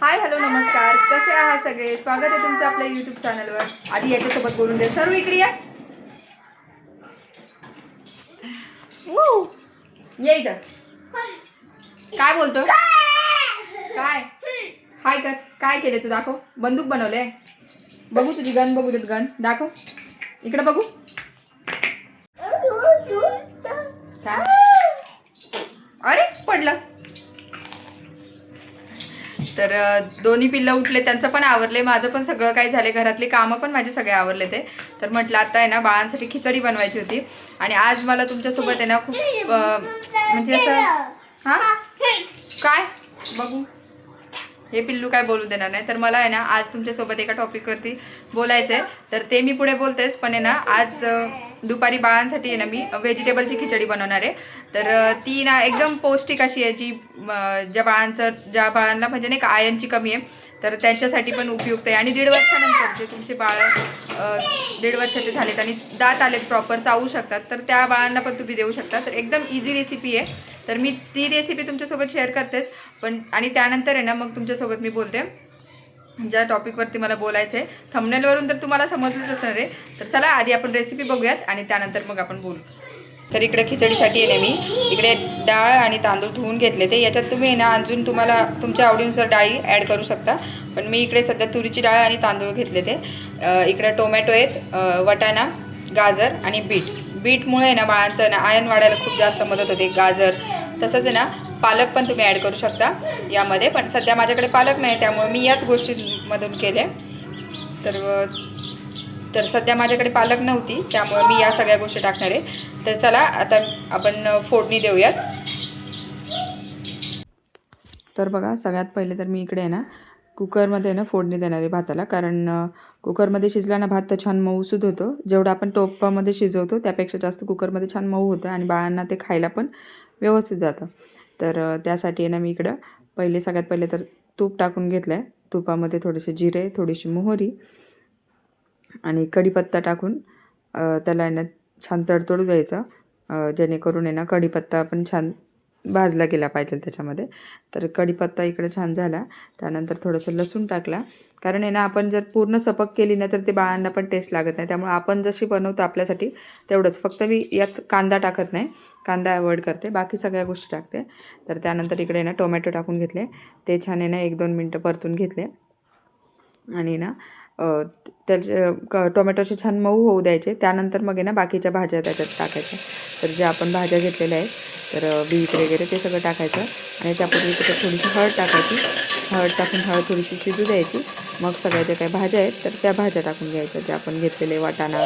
Hi hello नमस्कार. कसे आहात सगळे? स्वागत आहे तुमचं आपल्या युट्यूब चॅनलवर आधी याच्यासोबत बोलून दे सर्व इकडे या. ये इथं. काय बोलतो? काय? हाय कर. काय केले तू? दाखव. बंदूक बनवले बघू तुझी गन बघू तुझी गन दाखव. इकडे बघू. तर दोन्ही पिल्लं उठले. त्यांचं पण आवरले. माझं पण सगळं काही झाले. घरातली कामं पण माझे सगळे आवरले ते. तर म्हटलं आता आहे ना बाळांसाठी खिचडी बनवायची होती. आणि आज मला तुमच्यासोबत आहे ना खूप म्हणजे असं हां? काय? बघू. हे पिल्लू काय बोलू देणार नाही. तर मला आहे ना आज तुमच्यासोबत एका टॉपिकवरती बोलायचं आहे तर ते मी पुढे बोलतेच. पण आहे ना आज दुपारी बाळांसाठी आहे ना मी व्हेजिटेबलची खिचडी बनवणार आहे. तर ती ना एकदम पौष्टिक अशी आहे जी ज्या बाळांचं ज्या बाळांना म्हणजे नाही का आयनची कमी आहे तर त्यांच्यासाठी पण उपयुक्त आहे. आणि दीड वर्षानंतर जे तुमचे बाळ दीड वर्षाचे झालेत आणि दात आलेत प्रॉपर चावू शकतात तर त्या बाळांना पण तुम्ही देऊ शकता. तर एकदम इझी रेसिपी आहे. तर मी ती रेसिपी तुमच्यासोबत शेअर करतेच. पण आणि त्यानंतर आहे ना मग तुमच्यासोबत मी बोलते. ज्या टॉपिकवरती मला बोलायचं आहे थमनेलवरून तर तुम्हाला समजलंच असणार आहे. तर चला आधी आपण रेसिपी बघूयात आणि त्यानंतर मग आपण बोलू. तर इकडे खिचडीसाठी येणे मी इकडे डाळ आणि तांदूळ धुवून घेतले ते. याच्यात तुम्ही आहे ना अजून तुम्हाला तुमच्या आवडीनुसार डाळी ॲड करू शकता. पण मी इकडे सध्या तुरीची डाळ आणि तांदूळ घेतले ते. इकडे टोमॅटो आहेत वटाणा गाजर आणि बीट. बीटमुळे आहे ना बाळांचं ना आयन वाढायला खूप जास्त मदत होते. गाजर तसंच आहे ना पालक पण तुम्ही ॲड करू शकता. यामध्ये पण सध्या माझ्याकडे पालक नाही त्यामुळे मी याच गोष्टींमधून केले. तर तर सध्या माझ्याकडे पालक नव्हती त्यामुळे मी या सगळ्या गोष्टी टाकणार आहे. तर चला आता आपण फोडणी देऊयात. तर बघा सगळ्यात पहिले तर मी इकडे आहे ना कुकरमध्ये ना फोडणी देणार आहे भाताला. कारण कुकरमध्ये शिजला ना भात तर छान मऊसूद होतो. जेवढं आपण टोपामध्ये शिजवतो त्यापेक्षा जास्त कुकरमध्ये छान मऊ होतं आणि बाळांना ते खायला पण व्यवस्थित जातं. तर त्यासाठी आहे ना मी इकडं पहिले सगळ्यात पहिले तर तूप टाकून घेतलं आहे तुपामध्ये थोडेसे जिरे थोडीशी मोहरी आणि कढीपत्ता टाकून त्याला ना छान तडतडू द्यायचं. जेणेकरून आहे ना कढीपत्ता पण छान भाजला गेला पाहिजे त्याच्यामध्ये. तर कढीपत्ता इकडे छान झाला. त्यानंतर थोडंसं लसूण टाकला. कारण आहे ना आपण जर पूर्ण सपक केली ना तर ते बाळांना पण टेस्ट लागत नाही. त्यामुळे आपण जशी बनवतो आपल्यासाठी तेवढंच. फक्त मी यात कांदा टाकत नाही. कांदा अवॉइड करते. बाकी सगळ्या गोष्टी टाकते. तर त्यानंतर इकडे ना टोमॅटो टाकून घेतले. ते छान आहे ना एक दोन मिनटं परतून घेतले. आणि ना त्याचे क टोमॅटोचे छान मऊ होऊ द्यायचे. त्यानंतर मग आहे ना बाकीच्या भाज्या त्याच्यात टाकायच्या. तर ज्या आपण भाज्या घेतलेल्या आहेत तर बीट वगैरे ते सगळं टाकायचं. आणि त्यापूर्वी त्याच्यात थोडीशी हळद टाकायची. हळद टाकून हळद थोडीशी शिजू द्यायची. मग सगळ्या ज्या काही भाज्या आहेत तर त्या भाज्या टाकून घ्यायच्या. ज्या आपण घेतलेले वाटाणा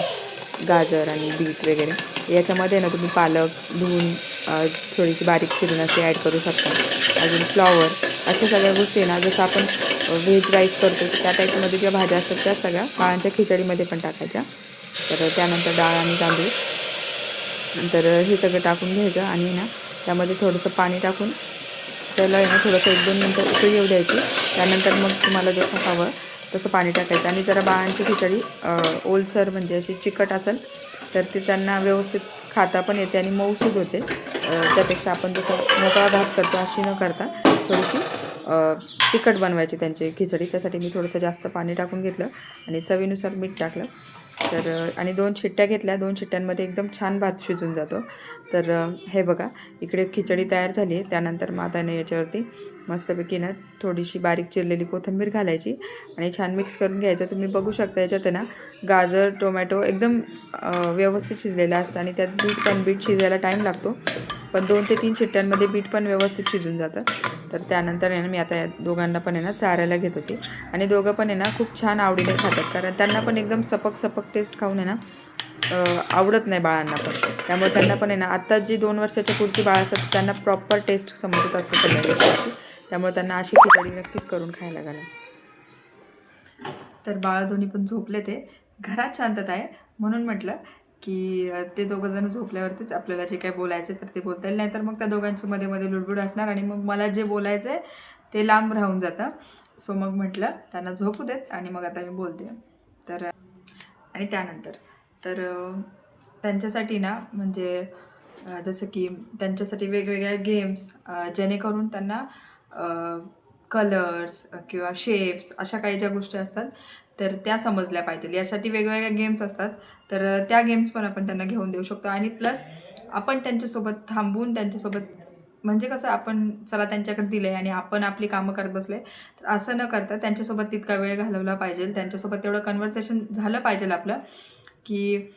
गाजर आणि बीट वगैरे. याच्यामध्ये ना तुम्ही पालक धुवून थोडीशी बारीक चिरून असे ॲड करू शकता. अजून फ्लॉवर अशा सगळ्या गोष्टी आहे ना जसं आपण व्हेज राईस करतो त्या टाईपमध्ये ज्या भाज्या असतात त्या सगळ्या बाळांच्या खिचडीमध्ये पण टाकायच्या. तर त्यानंतर डाळ आणि तांदूळ. नंतर हे सगळं टाकून घ्यायचं आणि ना त्यामध्ये थोडंसं पाणी टाकून त्याला आहे ना थोडंसं एक दोन मिनटं उकळी येऊ द्यायची. त्यानंतर मग तुम्हाला जसं हवं तसं पाणी टाकायचं. आणि जरा बाळांची खिचडी ओलसर म्हणजे अशी चिकट असेल तर ती त्यांना व्यवस्थित खाता पण येते आणि मऊसूद होते. त्यापेक्षा आपण जसं मोकळा भात करतो अशी न करता थोडीशी चिकट बनवायची त्यांची खिचडी. त्यासाठी मी थोडंसं जास्त पाणी टाकून घेतलं आणि चवीनुसार मीठ टाकलं. तर आणि दोन शिट्ट्या घेतल्या. दोन शिट्ट्यांमध्ये एकदम छान भात शिजून जातो. तर हे बघा इकडे खिचडी तयार झाली आहे. त्यानंतर माताने याच्यावरती मस्तपैकी ना थोडीशी बारीक चिरलेली कोथिंबीर घालायची आणि छान मिक्स करून घ्यायचं. तुम्ही बघू शकता याच्यात ना गाजर टोमॅटो एकदम व्यवस्थित शिजलेलं असतं आणि त्यात बीट पण बीट शिजायला टाईम लागतो. पण दोन ते तीन शिट्ट्यांमध्ये बीट पण व्यवस्थित शिजून जातं. तर त्यानंतर आहे ना मी आता या दोघांना पण आहे ना चारायला घेत होती. आणि दोघं पण आहे ना खूप छान आवडीने खातात. कारण त्यांना पण एकदम सपक सपक टेस्ट खाऊन आहे ना आवडत नाही बाळांना पण. त्यामुळे त्यांना पण आहे ना आत्ता जी दोन वर्षाच्या पुढची बाळ असतात त्यांना प्रॉपर टेस्ट समजत असते सगळ्या गोष्टीची त्यामुळे त्यांना अशी खिचडी नक्कीच करून खायला घाला. तर बाळ दोन्ही पण झोपले ते. घरात शांतता आहे. म्हणून म्हटलं की ते दोघं जण झोपल्यावरतीच आपल्याला जे काही बोलायचं तर ते बोलता येईल. नाही तर मग त्या दोघांची मध्ये मध्ये लुडबुड असणार आणि मग मला जे बोलायचं आहे ते लांब राहून जातं. सो मग म्हटलं त्यांना झोपू देत आणि मग आता मी बोलते. तर आणि त्यानंतर तर त्यांच्यासाठी ना म्हणजे जसं की त्यांच्यासाठी वेगवेगळ्या गेम्स जेणेकरून त्यांना कलर्स किंवा शेप्स अशा काही ज्या गोष्टी असतात तर त्या समजल्या पाहिजे यासाठी वेगवेगळ्या गेम्स असतात. तर त्या गेम्स पण आपण त्यांना घेऊन देऊ शकतो. आणि प्लस आपण त्यांच्यासोबत थांबून त्यांच्यासोबत म्हणजे कसं आपण चला त्यांच्याकडे दिलं आहे आणि आपण आपली कामं करत बसले तर असं न करता त्यांच्यासोबत तितका वेळ घालवला पाहिजे. त्यांच्यासोबत तेवढं कन्व्हर्सेशन झालं पाहिजे आपलं की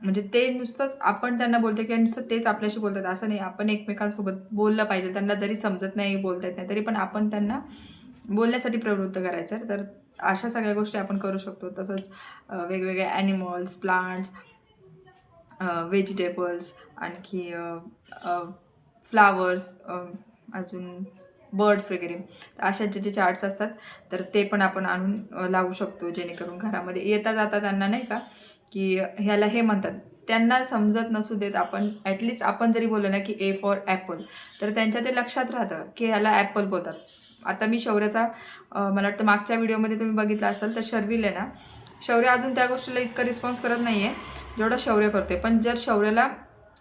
म्हणजे ते नुसतंच आपण त्यांना बोलतो किंवा नुसतं तेच आपल्याशी बोलतात. असं नाही आपण एकमेकांसोबत बोललं पाहिजे. त्यांना जरी समजत नाही बोलता येत नाही तरी पण आपण त्यांना बोलण्यासाठी प्रवृत्त करायचं तर अशा सगळ्या गोष्टी आपण करू शकतो. तसंच वेगवेगळ्या वेगवेगळे ॲनिमल्स प्लांट्स व्हेजिटेबल्स आणखी फ्लावर्स अजून बर्ड्स वगैरे. अशाचे जे चार्ट्स असतात तर ते पण आपण आणून लावू शकतो. जेणेकरून घरामध्ये येता जाता त्यांना नाही का की ह्याला हे म्हणतात. त्यांना समजत नसू देत आपण ॲटलिस्ट आपण जरी बोललो ना की ए फॉर ॲपल तर त्यांच्या ते लक्षात राहतं की ह्याला ॲपल बोलतात. आता मी शौर्याचा मला वाटतं मागच्या व्हिडिओमध्ये तुम्ही बघितला असेल तर शर्विल आहे ना. शौर्य अजून त्या गोष्टीला इतकं रिस्पॉन्स करत नाही आहे जेवढा शौर्य करतोय. पण जर शौर्याला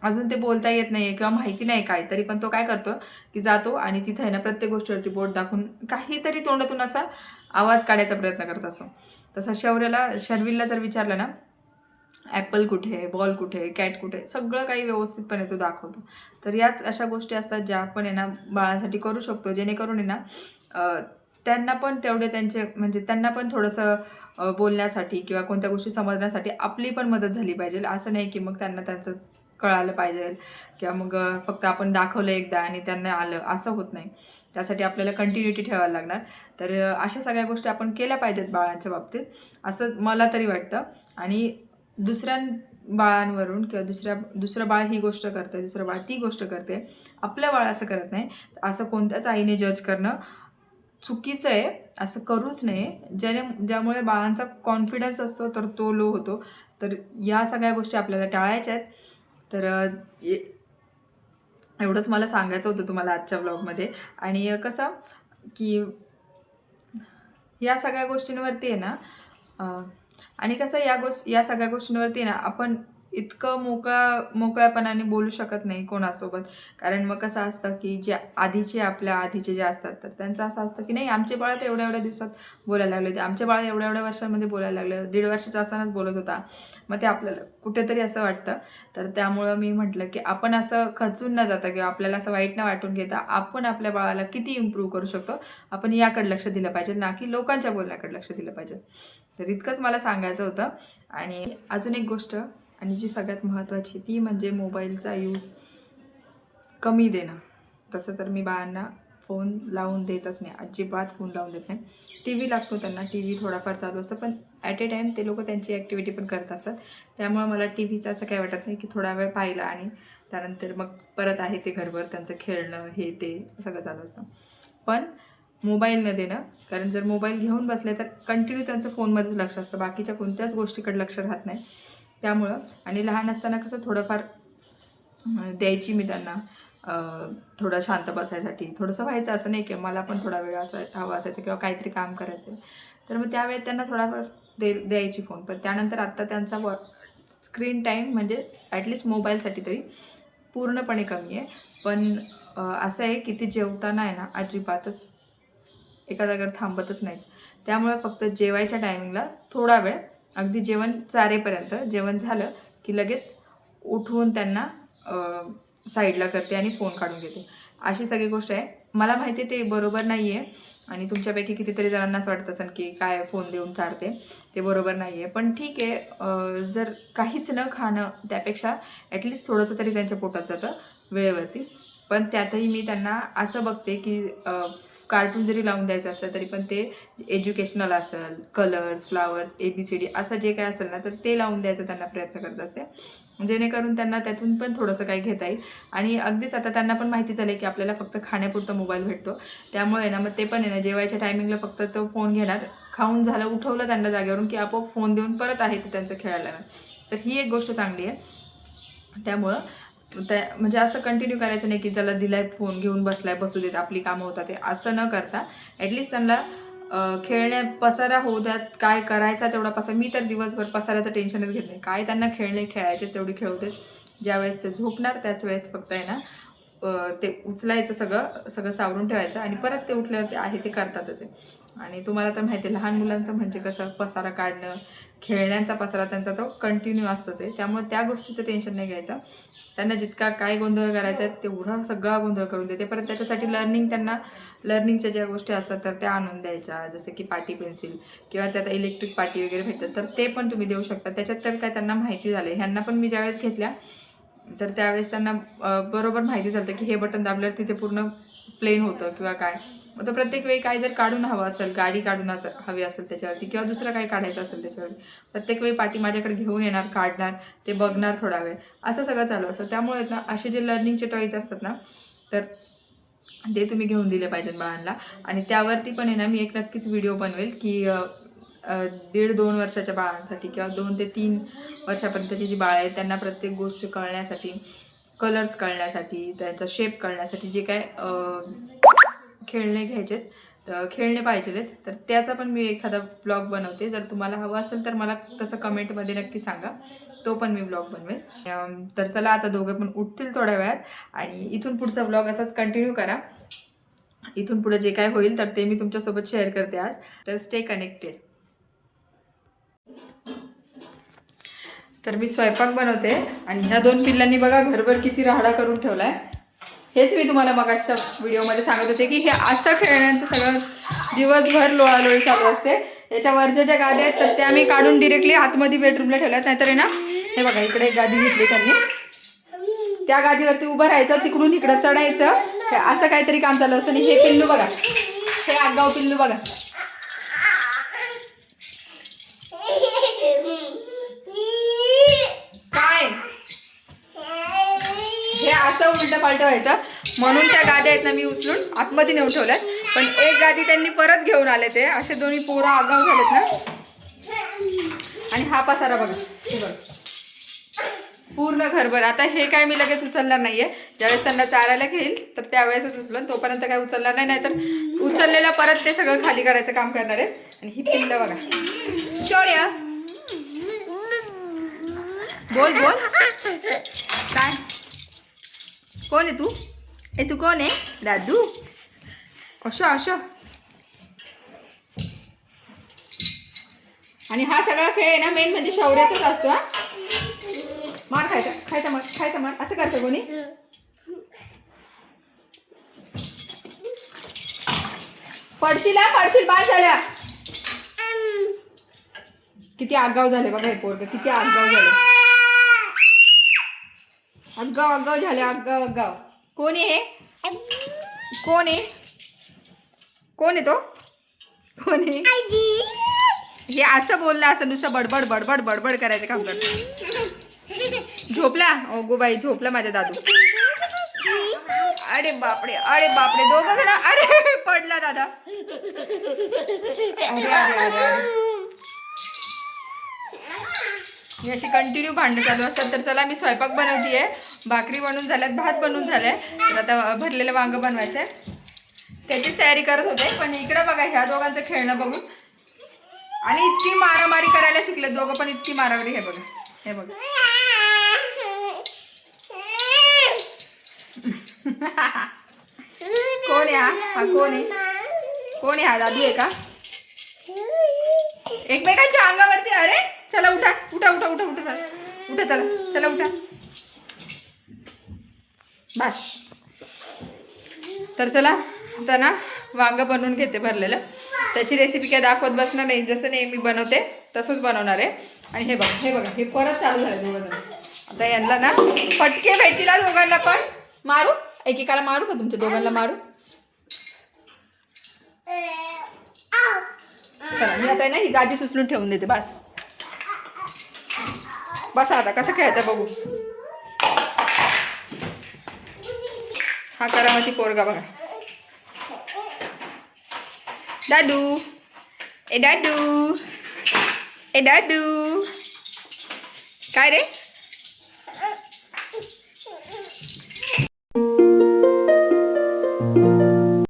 अजून ते बोलता येत नाही आहे किंवा माहिती नाही काय तरी पण तो काय करतो की जातो आणि तिथं आहे ना प्रत्येक गोष्टीवरती बोट दाखवून काहीतरी तोंडातून असा आवाज काढायचा प्रयत्न करत असो तसा शौर्याला शर्विलला जर विचारलं ना ॲपल कुठे आहे बॉल कुठे आहे कॅट कुठे आहे सगळं काही व्यवस्थितपणे तो दाखवतो. तर याच अशा गोष्टी असतात ज्या आपण यांना बाळासाठी करू शकतो जेणेकरून आहे ना त्यांना पण तेवढे त्यांचे म्हणजे त्यांना पण थोडंसं बोलण्यासाठी किंवा कोणत्या गोष्टी समजण्यासाठी आपली पण मदत झाली पाहिजे. असं नाही की मग त्यांना त्यांचं कळालं पाहिजे किंवा मग फक्त आपण दाखवलं एकदा आणि त्यांना आलं असं होत नाही. त्यासाठी आपल्याला कंटिन्युटी ठेवायला लागणार. तर अशा सगळ्या गोष्टी आपण केल्या पाहिजेत बाळांच्या बाबतीत. असं मला तरी वाटतं. आणि दुसऱ्या बाळांवरून किंवा दुसऱ्या दुसरं बाळ ही गोष्ट करते दुसरं बाळ ती गोष्ट करते आपलं बाळ असं करत नाही. असं कोणत्याच आईने जज करणं चुकीचं आहे असं करूच नये. ज्याने ज्यामुळे बाळांचा कॉन्फिडन्स असतो तर तो लो होतो. तर या सगळ्या गोष्टी आपल्याला टाळायच्या आहेत. तर ए- एवढंच मला सांगायचं होतं तुम्हाला आजच्या ब्लॉगमध्ये आणि कसं की या सगळ्या गोष्टींवरती आहे ना आणि कसं या गोष्ट या सगळ्या गोष्टींवरती ना आपण इतकं मोकळा मोकळ्यापणाने बोलू शकत नाही कोणासोबत. कारण मग कसं असतं की जे आधीचे आपल्या आधीचे जे असतात तर त्यांचं असं असतं की नाही आमचे बाळ तर एवढ्या एवढ्या दिवसात बोलायला लागले आमच्या आमचे बाळ एवढ्या एवढ्या वर्षांमध्ये बोलायला लागलं दीड वर्षाचा असतानाच बोलत होता. मग ते आपल्याला कुठेतरी असं वाटतं. तर त्यामुळं मी म्हटलं की आपण असं खचून न जाता किंवा आपल्याला असं वाईट न वाटून घेता आपण आपल्या बाळाला किती इम्प्रूव्ह करू शकतो आपण याकडे लक्ष दिलं पाहिजे ना की लोकांच्या बोलण्याकडे लक्ष दिलं पाहिजे. तर इतकंच मला सांगायचं होतं. आणि अजून एक गोष्ट आणि जी सगळ्यात महत्त्वाची ती म्हणजे मोबाईलचा यूज कमी देणं. तसं तर मी बाळांना फोन लावून देतच नाही अजिबात फोन लावून देत नाही. टी व्ही लागतो त्यांना टी व्ही थोडाफार चालू असतं पण ॲट ए टाईम ते लोक त्यांची ॲक्टिव्हिटी पण करत असतात. त्यामुळे मला टी व्हीचं असं काही वाटत नाही की थोडा वेळ पाहिला आणि त्यानंतर मग परत आहे ते घरभर त्यांचं खेळणं हे ते सगळं चालू असतं. पण मोबाईल न देणं कारण जर मोबाईल घेऊन बसले तर कंटिन्यू त्यांचं फोनमध्येच लक्ष असतं. बाकीच्या कोणत्याच गोष्टीकडे लक्ष राहत नाही. त्यामुळं. आणि लहान असताना कसं थोडंफार द्यायची मी त्यांना थोडं शांत बसायसाठी. थोडंसं व्हायचं असं नाही की मला पण थोडा वेळ असं हवा असायचं किंवा काहीतरी काम करायचं. आहे तर मग त्यावेळेत त्यांना थोडाफार दे द्यायची फोन पण त्यानंतर आत्ता त्यांचा व स्क्रीन टाईम म्हणजे ॲटलिस्ट मोबाईलसाठी तरी पूर्णपणे कमी आहे. पण असं आहे की ते जेवताना आहे ना अजिबातच एका जागेवर थांबतच नाहीत. त्यामुळे फक्त जेवायच्या टायमिंगला थोडा वेळ अगदी जेवण चारेपर्यंत. जेवण झालं की लगेच उठवून त्यांना साईडला करते आणि फोन काढून घेते. अशी सगळी गोष्ट आहे. मला माहिती आहे ते बरोबर नाही आहे आणि तुमच्यापैकी कितीतरी जणांना असं वाटत असेल की काय फोन देऊन चारते ते बरोबर नाही आहे पण ठीक आहे जर काहीच न खाणं त्यापेक्षा ॲटलिस्ट थोडंसं तरी त्यांच्या पोटात जातं वेळेवरती. पण त्यातही मी त्यांना असं बघते की कार्टून जरी लावून द्यायचं असलं तरी पण ते एज्युकेशनल असेल colours flowers A B C D असं जे काय असेल ना तर ते लावून द्यायचा त्यांना प्रयत्न करत असते. जेणेकरून त्यांना त्यातून पण थोडंसं काही घेता येईल. आणि अगदीच आता त्यांना पण माहिती झालं की आपल्याला फक्त खाण्यापुरता मोबाईल भेटतो. त्यामुळे ना मग ते पण आहे ना जेवायच्या टायमिंगला फक्त तो फोन घेणार खाऊन झालं उठवलं त्यांना जागेवरून की आपोआप फोन देऊन परत आहे ते त्यांचं खेळायला. लागणार. तर ही एक गोष्ट चांगली आहे. त्यामुळं त्या म्हणजे असं कंटिन्यू करायचं नाही की त्याला दिलाय फोन घेऊन बसलाय बसू देत आपली कामं होतात ते असं न करता ॲटलिस्ट त्यांना खेळण्या पसारा होऊ द्यात काय करायचा तेवढा पसारा. मी तर दिवसभर पसाराचं टेन्शनच घेत नाही. काय त्यांना खेळणे खेळायचे तेवढी खेळू देत. ज्यावेळेस ते झोपणार त्याच वेळेस फक्त आहे ना ते उचलायचं सगळं सगळं सावरून ठेवायचं आणि परत ते उठल्यावर ते आहे ते करतातच. आहे आणि तुम्हाला तर माहिती आहे लहान मुलांचं म्हणजे कसं पसारा काढणं खेळण्यांचा पसारा त्यांचा तो कंटिन्यू असतोच आहे. त्यामुळे त्या गोष्टीचं टेन्शन नाही घ्यायचं. त्यांना जितका काय गोंधळ करायचा आहे तेवढा सगळा गोंधळ करून देते. परत त्याच्यासाठी लर्निंग त्यांना लर्निंगच्या ज्या गोष्टी असतात तर त्या आणून द्यायच्या. जसं की पाटी पेन्सिल किंवा त्यात इलेक्ट्रिक पाटी वगैरे भेटतात तर ते पण तुम्ही देऊ शकता. त्याच्यात तर काय त्यांना माहिती झाले ह्यांना पण मी ज्यावेळेस घेतल्या तर त्यावेळेस त्यांना बरोबर माहिती झालं की हे बटन दाबल्यावर तिथे पूर्ण प्लेन होतं किंवा काय. मग तो प्रत्येक वेळी काय जर काढून हवं असेल गाडी काढून असं हवी असेल त्याच्यावरती किंवा दुसरं काही काढायचं असेल त्याच्यावरती प्रत्येक वेळी पाठी माझ्याकडे घेऊन येणार काढणार ते बघणार थोडा वेळ. असं सगळं चालू असतं. त्यामुळे ना असे जे लर्निंगचे टॉईज असतात ना तर ते तुम्ही घेऊन दिले पाहिजेत बाळांना. आणि त्यावरती पण आहे ना मी एक नक्कीच व्हिडिओ बनवेल की दीड दोन वर्षाच्या बाळांसाठी किंवा दोन ते तीन वर्षापर्यंतची जी बाळ आहेत त्यांना प्रत्येक गोष्ट कळण्यासाठी कलर्स कळण्यासाठी त्यांचा शेप कळण्यासाठी जे काय खेळणे घ्यायचेत. तर खेळणे पाहिजेत तर त्याचा पण मी एखादा ब्लॉग बनवते. जर तुम्हाला हवं असेल तर मला तसं कमेंटमध्ये नक्की सांगा. तो पण मी ब्लॉग बनवेल तर चला आता दोघं पण उठतील थोड्या वेळात. आणि इथून पुढचा ब्लॉग असाच कंटिन्यू करा. इथून पुढे जे काय होईल तर ते मी तुमच्यासोबत शेअर करते आज. तर स्टे कनेक्टेड तर मी स्वयंपाक बनवते. आणि ह्या दोन पिल्लांनी बघा घरभर किती राहडा करून ठेवलाय. हेच मी तुम्हाला मगाच्या व्हिडिओमध्ये सांगत होते की हे असं खेळण्याचं सगळं दिवसभर लोळालोळी चालू असते. याच्यावरचे ज्या गाद्या आहेत तर त्या मी काढून डिरेक्टली आतमध्ये बेडरूमला ठेवल्यात नाहीतर आहे ना हे बघा इकडे एक गादी घेतली त्यांनी. त्या गादीवरती उभं राहायचं तिकडून इकडं चढायचं. हे असं काहीतरी काम चालू असतं. आणि हे पिल्लू बघा. हे आगाव पिल्लू बघा काय असं उलट पालट व्हायचं. म्हणून त्या गाद्या आहेत ना मी उचलून आतमध्ये नेऊन ठेवल्यात. पण एक गादी त्यांनी परत घेऊन आले ते. असे दोन्ही पोरं आगाव झालेत ना. आणि हा पसारा बघा. हे पूर्ण घरभर. आता हे काय मी लगेच उचलणार नाहीये. ज्यावेळेस त्यांना चारायला घेईल तर त्यावेळेसच उचलून. तोपर्यंत काय उचलणार नाही नाहीतर उचललेला परत ते सगळं खाली करायचं काम करणार आहे आणि ही पिल्लं बघा. चोड्या बोल बोल. काय? कोण आहे तू? ए तू कोण आहे? दादू? अशो अशो आणि हा सगळा खेळ आहे ना मेन म्हणजे शौर्याचाच असतो हा? मार खायचा खायचा मार खायचा मार. असं करतो कोणी? पडशील हा, पडशील बाद झाल्या किती आगाव झाले बघा हे पोरग किती आगाव झाले. आगाव आगाव झाले आगाव आगाव कोण आहे हे? कोण आहे? कोण आहे तो? कोण आहे? हे असं बोललं असं नुसतं बडबड बडबड बडबड करायचं काम करतो. झोपला? ओ गो बाई झोपला माझ्या दादू. अरे बापरे अरे बापरे दोघं जण अरे पडला दादा. अरे अरे अरे. अरे ही अशी कंटिन्यू भांडणं चालू असतात. तर चला मी स्वयंपाक बनवते आहे भाकरी बनवून झाल्यात भात बनवून झालाय. तर आता भरलेलं वांगं बनवायचं आहे त्याचीच तयारी करत होते पण इकडं बघा ह्या दोघांचं खेळणं बघून आणि इतकी मारामारी करायला शिकले दोघं पण इतकी मारामारी हे बघा हे बघा. कोण आहे हा कोण आहे? कोण आहे हा? दादू आहे का? एकमेकांच्या अंगावरती अरे! चला उठा उठा उठा उठा उठा चला. उठा चला चला उठा. बस. तर चला आता ना वांग बनवून घेते भरलेलं. त्याची रेसिपी काय दाखवत बसणार नाही. जसं नेहमी बनवते तसंच बनवणार आहे. आणि हे बघा हे बघा हे परत चालू झालं दोघं आता यांना ना फटके भेटतील दोघांना पण. मारू? एकेकाला मारू का तुमच्या दोघांना मारू? चला मी आता ना ही गादी उचलून ठेवून देते बस. बसा आता कसं खेळतं बघू. हा करामती पोरगा बघा. दादू. ए दादू. ए दादू. काय रे?